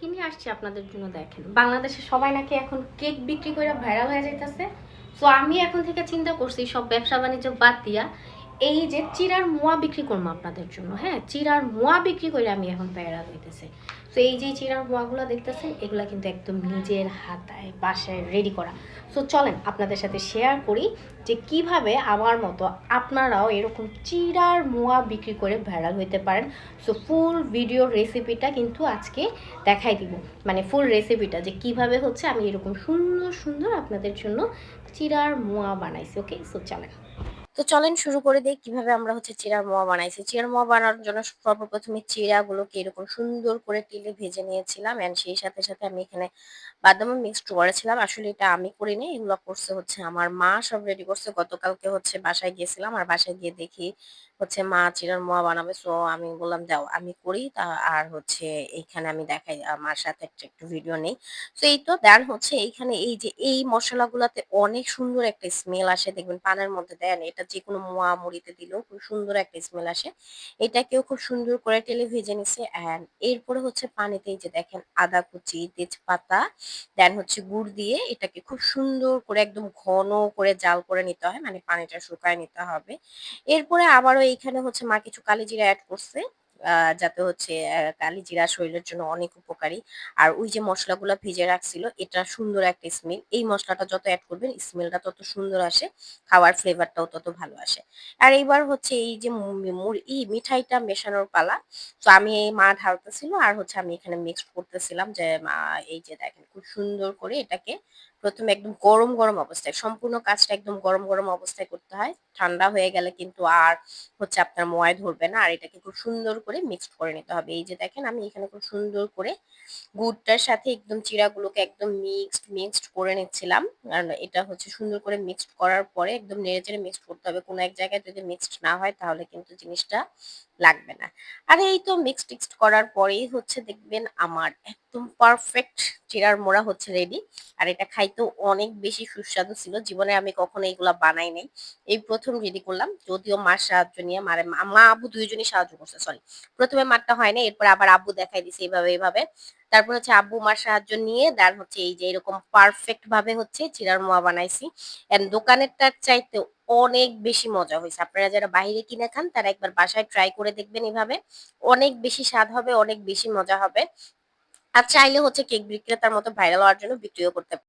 কি নিয়ে আসছি আপনাদের জন্য দেখেন? বাংলাদেশে সবাই নাকি এখন কেক বিক্রি করে ভাইরাল হয়ে যাইতেছে। তো আমি এখন থেকে চিন্তা করছি, সব ব্যবসা বাণিজ্য বাদ দিয়া এই যে চিরার মোয়া বিক্রি করব আপনাদের জন্য হ্যাঁ? চিরার মোয়া বিক্রি করে আমি এখন ভাইরাল হইতেছে তো এই যে চিরার মোয়াগুলো দেখতেছেন এগুলা কিন্তু একদম নিজের হাতায়, বাসায় রেডি করা। সো চলেন আপনাদের সাথে শেয়ার করি যে কীভাবে আমার মতো আপনারাও এরকম চিরার মোয়া বিক্রি করে ভাইরাল হইতে পারেন। সো ফুল ভিডিও রেসিপিটা কিন্তু আজকে দেখাই দিব। মানে ফুল রেসিপিটা যে কীভাবে হচ্ছে, আমি এরকম সুন্দর সুন্দর আপনাদের জন্য চিরার মোয়া বানাইছি ওকে সো চলেন। তো চলেন শুরু করে দিই কীভাবে আমরা হচ্ছে চিড়ার মোয়া বানাইছি। চিরার মোয়া বানানোর জন্য সর্বপ্রথমে চিড়াগুলোকে এরকম সুন্দর করে তেলে ভেজে নিয়েছিলাম অ্যান্ড সেই সাথে সাথে আমি এখানে বাদামও মিক্সড করেছিলাম। আসলে এটা আমি করিনি, এগুলো করছে হচ্ছে আমার মা সব রেডি করছে। গতকালকে হচ্ছে বাসায় গিয়েছিলাম, আর বাসায় গিয়ে দেখি হচ্ছে মা চিরার মোয়া বানাবে সো আমি বললাম দাও আমি করি। তা আর হচ্ছে এইখানে আমি দেখাই আমার সাথে একটা ভিডিও নেই। তো এই তো দেন হচ্ছে এইখানে এই যে এই মশলাগুলাতে অনেক সুন্দর একটা স্মেল আসে। দেখবেন পানের মধ্যে দেন, এটা যে কোনো মোয়া মুড়িতে দিলেও খুব সুন্দর একটা স্মেল আসে। এটাকেও খুব সুন্দর করে তেলে ভেজে নিছে অ্যান্ড এরপরে হচ্ছে পানিতে এই যে দেখেন আদা কুচি, তেজপাতা, দেন হচ্ছে গুড় দিয়ে এটাকে খুব সুন্দর করে একদম ঘন করে জাল করে নিতে হয় মানে পানিটা শুকায় নিতে হবে। এরপরে আবারও এইখানে হচ্ছে মা কিছু কালি জিরা অ্যাড করছে যাতে হচ্ছে কালি জিরা শরীরের জন্য অনেক উপকারী। আর ওই যে মশলাগুলো ভেজে রাখছিল, এটা সুন্দর একটা স্মেল এই মশলাটা যত অ্যাড করবেন স্মেলটা তত সুন্দর আসে, খাওয়ার ফ্লেভারটাও তত ভালো আসে। আর এইবার হচ্ছে এই যে এই মিঠাইটা মেশানোর পালা। তো আমি এই মা ঢালতেছিল, আর হচ্ছে আমি এখানে মিক্সড করতেছিলাম যে এই যে দেখেন, খুব সুন্দর করে এটাকে প্রথমে একদম গরম গরম অবস্থায়, সম্পূর্ণ কাজটা একদম গরম গরম অবস্থায় করতে হয়। ঠান্ডা হয়ে গেলে কিন্তু আর হচ্ছে আপনার মোয়ায় ধরবে না। আর এটাকে খুব সুন্দর করে মিক্সড করে নিতে হবে। এই যে দেখেন, আমি এখানে খুব সুন্দর করে গুড়টার সাথে একদম চিড়াগুলোকে একদম মিক্সড মিক্সড করে নিচ্ছিলাম। আর এটা হচ্ছে সুন্দর করে মিক্সড করার পরে একদম নেড়ে চেড়ে মিক্সড করতে হবে। কোনো এক জায়গায় যদি মিক্সড না হয়, তাহলে কিন্তু জিনিসটা লাগবে না। আর এই তো মিক্সড টিক্সড করার পরেই হচ্ছে দেখবেন আমার একদম পারফেক্ট চিড়ার মোড়া হচ্ছে রেডি আর এটা খাইতেও অনেক বেশি সুস্বাদু ছিল। জীবনে আমি কখনো এগুলা বানাই নাই। এই প্রথম রেডি করলাম, যদিও মার সাহায্য নিয়ে মারে মা আব্বু দুইজনই সাহায্য করছে সরি প্রথমে মারটা হয় না এরপর আবার আব্বু দেখাই দিছে এইভাবে এইভাবে। তারপর হচ্ছে আব্বু মার সাহায্য নিয়ে দেন হচ্ছে এই যে এরকম পারফেক্ট ভাবে হচ্ছে চিরার মোয়া বানাইছি। এন্ড দোকানেরটার চাইতে অনেক বেশি মজা হয়েছে। আপনারা যারা বাইরে কিনে খান, তারা একবার বাসায় ট্রাই করে দেখবেন এভাবে। অনেক বেশি স্বাদ হবে, অনেক বেশি মজা হবে। আর চাইলে হচ্ছে কেক বিক্রেতার মতো ভাইরাল হওয়ার জন্য বিক্রিও করতে